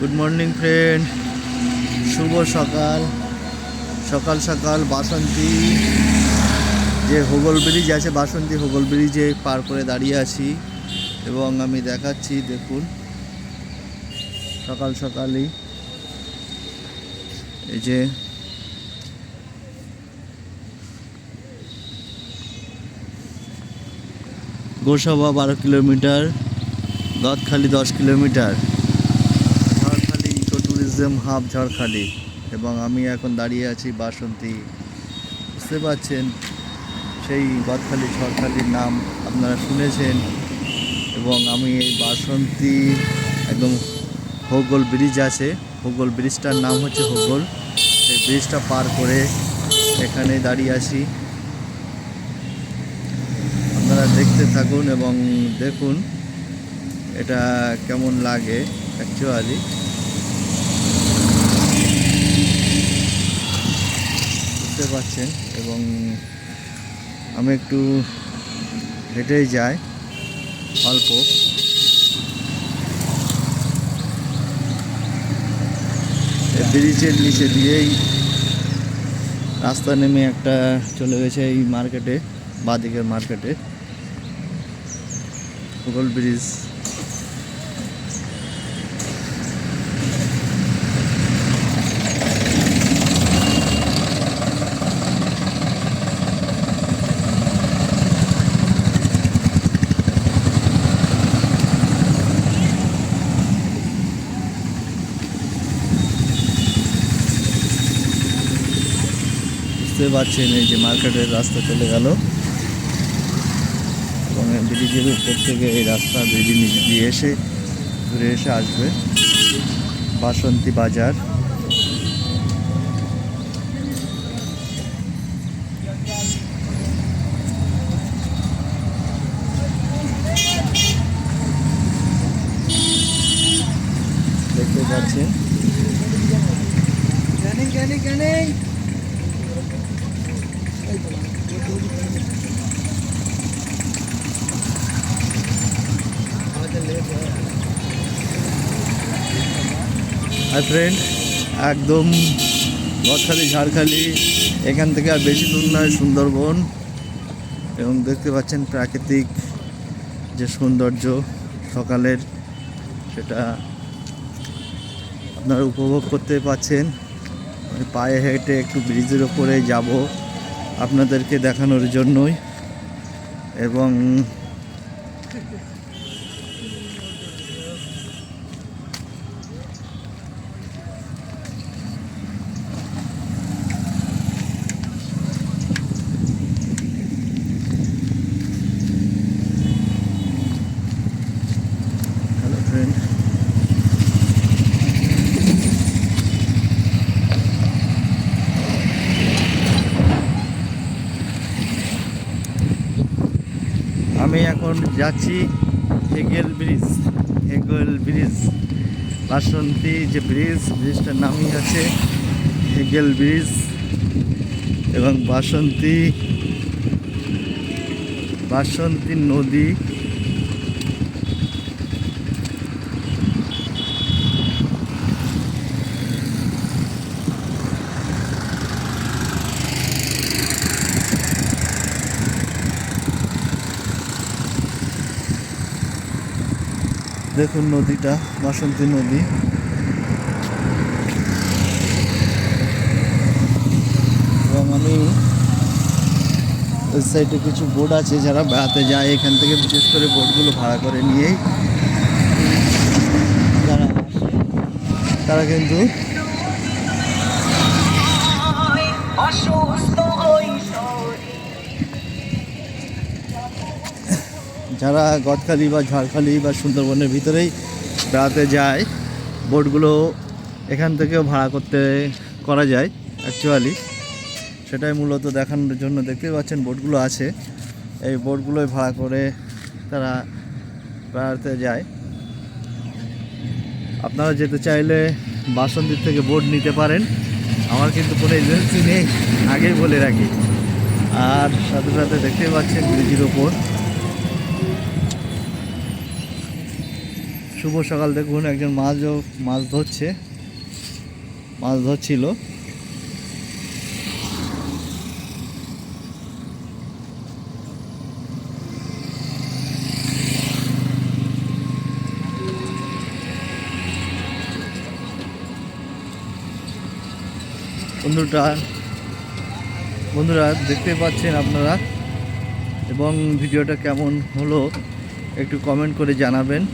Good morning friend শুভ সকাল। সকাল সকাল বাসন্তী। যে হোগল ব্রিজ আছে, বাসন্তী হোগল ব্রিজে পার করে দাঁড়িয়ে আছি এবং আমি দেখাচ্ছি, দেখুন। সকাল সকালই এই যে গোসবা বারো কিলোমিটার গদখালি দশ কিলোমিটার। ট্যুরিজম হাব ঝড়খালি এবং আমি এখন দাঁড়িয়ে আছি বাসন্তী। বুঝতে পারছেন? সেই গদখালি ঝড়খালির নাম আপনারা শুনেছেন। এবং আমি এই বাসন্তী একদম হোগল ব্রিজ আছে। হোগল ব্রিজটার নাম হচ্ছে হোগল সেই ব্রিজটা পার করে এখানে দাঁড়িয়ে আছি। আপনারা দেখতে থাকুন এবং দেখুন এটা কেমন লাগে অ্যাকচুয়ালি বুঝতে এবং আমি একটু হেঁটেই যাই, অল্প। ব্রিজের নিচে দিয়েই রাস্তা নেমে একটা চলে গেছে এই মার্কেটে বাদিকের মার্কেটে। Google bridge. বুঝতে পারছেন এই যে মার্কেটের রাস্তা চলে গেল। এবং ব্রিজের উপর থেকে এই রাস্তা ব্রিজের নিচ দিয়ে এসে ঘুরে এসে আসবে বাসন্তী বাজার। দেখতে পাচ্ছেন? হাই ফ্রেন্ড একদম গদখালি ঝাড়খালি, এখান থেকে আর বেশি দূর নয়, সুন্দরবন। এবং দেখতে পাচ্ছেন প্রাকৃতিক যে সৌন্দর্য সকালের, সেটা আপনারা উপভোগ করতে পাচ্ছেন। পায়ে হেঁটে একটু ব্রিজের ওপরে যাব। আপনাদেরকে দেখানোর জন্যই এবং হ্যালো ফ্রেন্ড আমি এখন যাচ্ছি হেগেল ব্রিজ হেগেল ব্রিজ, বাসন্তী যে ব্রিজ, ব্রিজটার নামই আছে হেগেল ব্রিজ এবং বাসন্তী বাসন্তী নদী। দেখুন নদীটা, বাসন্তী নদী। এবং আমি ওই সাইডে কিছু বোট আছে যারা বেড়াতে যায়। এখান থেকে বিশেষ করে বোটগুলো ভাড়া করে নিয়েই। যারা তারা কিন্তু যারা গদখালি বা ঝড়খালি বা সুন্দরবনের ভিতরেই বেড়াতে যায়, বোটগুলো এখান থেকেও ভাড়া করতে করা যায় অ্যাকচুয়ালি সেটাই মূলত দেখানোর জন্য দেখতে পাচ্ছেন বোটগুলো আছে। এই বোটগুলোই ভাড়া করে তারা বেড়াতে যায়। আপনারা যেতে চাইলে বাসন্তীর থেকে বোট নিতে পারেন। আমার কিন্তু কোনো এজেন্সি নেই, আগেই বলে রাখি। আর সাথে সাথে দেখতেই পাচ্ছেন ব্রিজের ওপর। শুভ সকাল দেখুন, একজন মাছও, মাছ ধরছে। মাছ ধরছিল। বন্ধুটা বন্ধুরা, দেখতে পাচ্ছেন আপনারা? এবং ভিডিওটা কেমন হলো, একটু কমেন্ট করে জানাবেন।